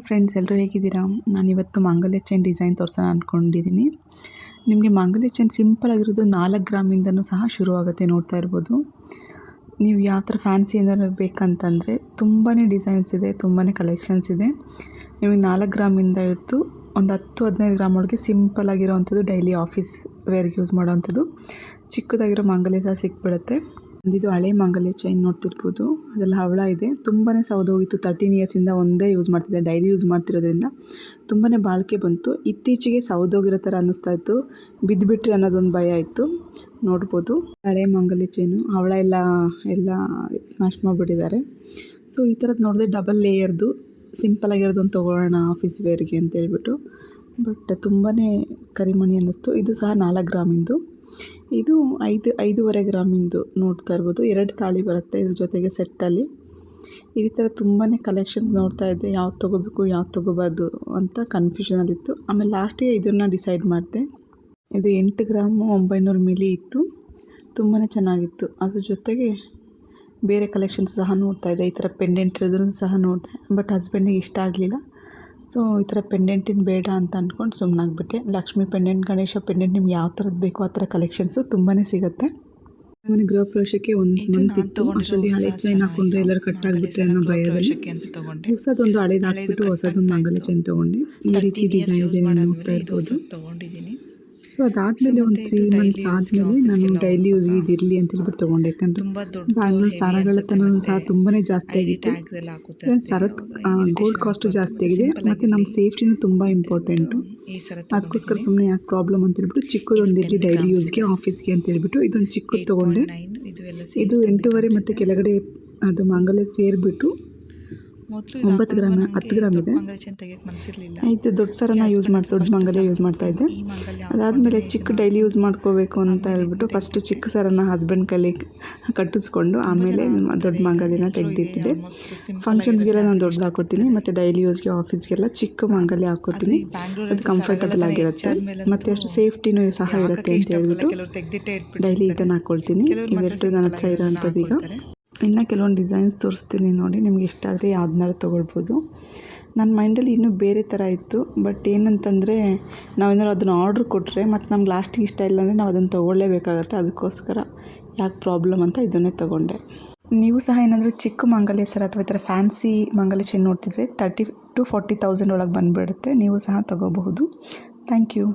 Friends ಎಲ್ಲರೂ ಹೇಗಿದ್ದೀರಾ? ನಾನು ಇವತ್ತು ಮಾಂಗಲ್ಯ ಚೈನ್ ಡಿಸೈನ್ ತೋರಿಸೋಣ ಅಂದ್ಕೊಂಡಿದ್ದೀನಿ ನಿಮಗೆ ಮಾಂಗಲ್ಯ ಚೈನ್ ಸಿಂಪಲ್ ಆಗಿರೋದು ನಾಲ್ಕು ಗ್ರಾಮಿಂದನೂ ಸಹ ಶುರುವಾಗುತ್ತೆ ನೋಡ್ತಾ ಇರ್ಬೋದು. ನೀವು ಯಾವ ಥರ ಫ್ಯಾನ್ಸಿ ಏನಾದ್ರು ಬೇಕಂತಂದರೆ ತುಂಬಾ ಡಿಸೈನ್ಸ್ ಇದೆ ತುಂಬಾ ಕಲೆಕ್ಷನ್ಸ್ ಇದೆ. ನಿಮಗೆ ನಾಲ್ಕು ಗ್ರಾಮಿಂದ ಹಿಡಿದು ಒಂದು ಹತ್ತು, ಹದಿನೈದು ಗ್ರಾಮ್ ಒಳಗೆ ಸಿಂಪಲ್ ಆಗಿರೋವಂಥದ್ದು ಡೈಲಿ ಆಫೀಸ್ ವೇರ್ಗೆ ಯೂಸ್ ಮಾಡೋವಂಥದ್ದು. ಚಿಕ್ಕದಾಗಿರೋ ಮಾಂಗಲ್ಯ ಸಹ ಸಿಕ್ಬಿಡುತ್ತೆ. ಇದು ಹಳೆ ಮಾಂಗಲ್ಯ ಚೈನ್ ನೋಡ್ತಿರ್ಬೋದು. ಅದೆಲ್ಲ ಹವಳ ಇದೆ. ತುಂಬಾ ಸೌದೋಗಿತ್ತು ತರ್ಟೀನ್ ಇಯರ್ಸಿಂದ ಒಂದೇ ಯೂಸ್ ಮಾಡ್ತಿದ್ದೆ. ಡೈಲಿ ಯೂಸ್ ಮಾಡ್ತಿರೋದ್ರಿಂದ ತುಂಬಾ ಬಾಳಿಕೆ ಬಂತು. ಇತ್ತೀಚೆಗೆ ಸೌದೋಗಿರೋ ಥರ ಅನ್ನಿಸ್ತಾ ಇತ್ತು. ಬಿದ್ದುಬಿಟ್ರೆ ಅನ್ನೋದೊಂದು ಭಯ ಇತ್ತು. ನೋಡ್ಬೋದು. ಹಳೆ ಮಾಂಗಲ್ಯ ಚೈನು ಹವಳ ಎಲ್ಲ ಎಲ್ಲ ಸ್ಮ್ಯಾಶ್ ಮಾಡಿಬಿಟ್ಟಿದ್ದಾರೆ. ಸೊ ಈ ಥರದ್ದು ನೋಡಿದ್ರೆ ಡಬಲ್ ಲೇಯರ್ದು ಸಿಂಪಲ್ ಆಗಿರೋದೊಂದು ತೊಗೊಳ್ಳೋಣ ಆಫೀಸ್ ವೇರ್ಗೆ ಅಂತ ಹೇಳ್ಬಿಟ್ಟು. ಬಟ್ ತುಂಬಾ ಕರಿಮಣಿ ಅನ್ನಿಸ್ತು. ಇದು ಸಹ ನಾಲ್ಕು ಗ್ರಾಮಿಂದು. ಇದು ಐದು, ಐದೂವರೆ ಗ್ರಾಮಿಂದು ನೋಡ್ತಾ ಇರ್ಬೋದು. ಎರಡು ತಾಳಿ ಬರುತ್ತೆ ಇದ್ರ ಜೊತೆಗೆ ಸೆಟ್ಟಲ್ಲಿ ಈ ಥರ ತುಂಬಾ ಕಲೆಕ್ಷನ್ ನೋಡ್ತಾ ಇದ್ದೆ. ಯಾವ್ದು ತೊಗೋಬೇಕು ಯಾವ್ದು ತೊಗೋಬಾರ್ದು ಅಂತ ಕನ್ಫ್ಯೂಷನಲ್ಲಿತ್ತು ಆಮೇಲೆ ಲಾಸ್ಟಿಗೆ ಇದನ್ನು ಡಿಸೈಡ್ ಮಾಡಿದೆ. ಇದು ಎಂಟು ಗ್ರಾಮು ಒಂಬೈನೂರು ಮಿಲಿ ಇತ್ತು. ತುಂಬಾ ಚೆನ್ನಾಗಿತ್ತು. ಅದ್ರ ಜೊತೆಗೆ ಬೇರೆ ಕಲೆಕ್ಷನ್ಸ್ ಸಹ ನೋಡ್ತಾ ಇದ್ದೆ. ಈ ಥರ ಪೆಂಡೆಂಟ್ ಇರೋದನ್ನು ಸಹ ನೋಡಿದೆ. ಬಟ್ ಹಸ್ಬೆಂಡಿಗೆ ಇಷ್ಟ ಆಗಲಿಲ್ಲ. ಸೊ ಈ ಥರ ಪೆಂಡೆಂಟಿಂದು ಬೇಡ ಅಂತ ಅಂದ್ಕೊಂಡು ಸುಮ್ಮನಾಗ್ಬಿಟ್ಟೆ ಲಕ್ಷ್ಮೀ ಪೆಂಡೆಂಟ್ ಗಣೇಶ ಪೆಂಡೆಂಟ್ ನಿಮ್ಗೆ ಯಾವ ಥರದ್ದು ಬೇಕೋ ಆ ಥರ ಕಲೆಕ್ಷನ್ಸು ತುಂಬಾ ಸಿಗುತ್ತೆ. ಮನೆ ಗೃಹ ಪ್ರವೇಶಕ್ಕೆ ಒಂದು ಮಂತ್ ಇತ್ತು ಅಷ್ಟರಲ್ಲಿ ಹಳೆ ಚೈನ್ ಹಾಕೊಂಡ್ರೆ ಎಲ್ಲರೂ ಕಟ್ ಆಗಿಬಿಟ್ರೆ ಅನ್ನೋ ಭಯದಲ್ಲಿ ಹೊಸದೊಂದು ಹಳೇದು ಹಾಕ್ಬಿಟ್ಟು ಹೊಸದೊಂದು ಮಂಗಲ ಚೈನ್ ತೊಗೊಂಡೆ. ಈ ರೀತಿ ಡಿಸೈನ್ ಇದೆ ನಾನು ನೋಡ್ತಾ ಇರ್ಬೋದು. ತೊಗೊಂಡಿದ್ದೀನಿ. ಸೊ ಅದಾದ್ಮೇಲೆ ಒಂದು ತ್ರೀ ಮಂತ್ಸ್ ಆದ್ಮೇಲೆ ನಾನು ಡೈಲಿ ಯೂಸ್ಗೆ ಇದಿರಲಿ ಅಂತ ಹೇಳ್ಬಿಟ್ಟು ತೊಗೊಂಡೆ. ಯಾಕಂದ್ರೆ ಬ್ಯಾಂಗ್ಳೂರ್ ಬ್ಯಾಂಗ್ಳೂರ್ ಸಾರಗಳತನ ಸಹ ತುಂಬಾ ಜಾಸ್ತಿ ಆಗಿತ್ತು. ಸರದ ಗೋಲ್ಡ್ ಕಾಸ್ಟು ಜಾಸ್ತಿ ಆಗಿದೆ. ಮತ್ತೆ ನಮ್ಮ ಸೇಫ್ಟಿನೂ ತುಂಬ ಇಂಪಾರ್ಟೆಂಟು ಅದಕ್ಕೋಸ್ಕರ ಸುಮ್ಮನೆ ಯಾಕೆ ಪ್ರಾಬ್ಲಮ್ ಅಂತ ಹೇಳ್ಬಿಟ್ಟು ಚಿಕ್ಕದೊಂದು ಇರಲಿ ಡೈಲಿ ಯೂಸ್ಗೆ ಆಫೀಸ್ಗೆ ಅಂತ ಹೇಳ್ಬಿಟ್ಟು ಇದೊಂದು ಚಿಕ್ಕದು ತಗೊಂಡೆ. ಇದು ಎಂಟೂವರೆ ಮತ್ತು ಕೆಳಗಡೆ ಅದು ಮಂಗಲ ಸೇರಿಬಿಟ್ಟು ಒಂಬತ್ತು ಗ್ರಾಮ್ ಹತ್ತು ಗ್ರಾಮ್ ಇದೆ. ಆಯಿತು ದೊಡ್ಡ ಸರನ ಯೂಸ್ ಮಾಡಿ ದೊಡ್ಡ ಮಾಂಗಲ್ಯ ಯೂಸ್ ಮಾಡ್ತಾ ಇದ್ದೆ ಅದಾದಮೇಲೆ ಚಿಕ್ಕ ಡೈಲಿ ಯೂಸ್ ಮಾಡ್ಕೋಬೇಕು ಅಂತ ಹೇಳ್ಬಿಟ್ಟು ಫಸ್ಟ್ ಚಿಕ್ಕ ಸರನ ಹಸ್ಬೆಂಡ್ ಕೈಲಿ ಕಟ್ಟಿಸ್ಕೊಂಡು ಆಮೇಲೆ ದೊಡ್ಡ ಮಂಗಲಿನ ತೆಗೆದಿಟ್ಟಿದ್ದೆ ಫಂಕ್ಷನ್ಸ್ಗೆಲ್ಲ ನಾನು ದೊಡ್ಡದು ಹಾಕೋತೀನಿ ಮತ್ತು ಡೈಲಿ ಯೂಸ್ಗೆ ಆಫೀಸ್ಗೆಲ್ಲ ಚಿಕ್ಕ ಮಾಂಗಲ್ಯ ಹಾಕೋತೀನಿ. ಅದು ಕಂಫರ್ಟಬಲ್ ಆಗಿರುತ್ತೆ. ಮತ್ತು ಅಷ್ಟು ಸೇಫ್ಟಿನೂ ಸಹ ಇರುತ್ತೆ ಅಂತ ಹೇಳ್ಬಿಟ್ಟು ಡೈಲಿ ಇದನ್ನು ಹಾಕ್ಕೊಳ್ತೀನಿ ಇವೆರಡು ನನ್ನ ಹತ್ರ ಇರೋವಂಥದ್ದು ಈಗ ಇನ್ನು ಕೆಲವೊಂದು ಡಿಸೈನ್ಸ್ ತೋರಿಸ್ತೀನಿ ನೋಡಿ, ನಿಮ್ಗೆ ಇಷ್ಟ ಆದರೆ ಯಾವ್ದನ್ನಾರು ತೊಗೊಳ್ಬೋದು. ನನ್ನ ಮೈಂಡಲ್ಲಿ ಇನ್ನೂ ಬೇರೆ ಥರ ಇತ್ತು ಬಟ್ ಏನಂತಂದರೆ ನಾವೇನಾದ್ರು ಅದನ್ನು ಆರ್ಡ್ರ್ ಕೊಟ್ಟರೆ ಮತ್ತು ನಮ್ಗೆ ಲಾಸ್ಟಿಗೆ ಇಷ್ಟ ಇಲ್ಲ ಅಂದರೆ ನಾವು ಅದನ್ನು ತೊಗೊಳ್ಳೇಬೇಕಾಗತ್ತೆ, ಅದಕ್ಕೋಸ್ಕರ ಯಾಕೆ ಪ್ರಾಬ್ಲಮ್ ಅಂತ ಇದನ್ನೇ ತೊಗೊಂಡೆ. ನೀವು ಸಹ ಏನಾದರೂ ಚಿಕ್ಕ ಮಂಗಲ್ಯ ಸರ ಅಥವಾ ಈ ಥರ ಫ್ಯಾನ್ಸಿ ಮಂಗಲ್ಯ ಚೈನ್ ನೋಡ್ತಿದ್ರೆ ತರ್ಟಿ ಟು ಫಾರ್ಟಿ ತೌಸಂಡ್ ಒಳಗೆ ಬಂದುಬಿಡುತ್ತೆ, ನೀವು ಸಹ ತೊಗೋಬಹುದು. Thank you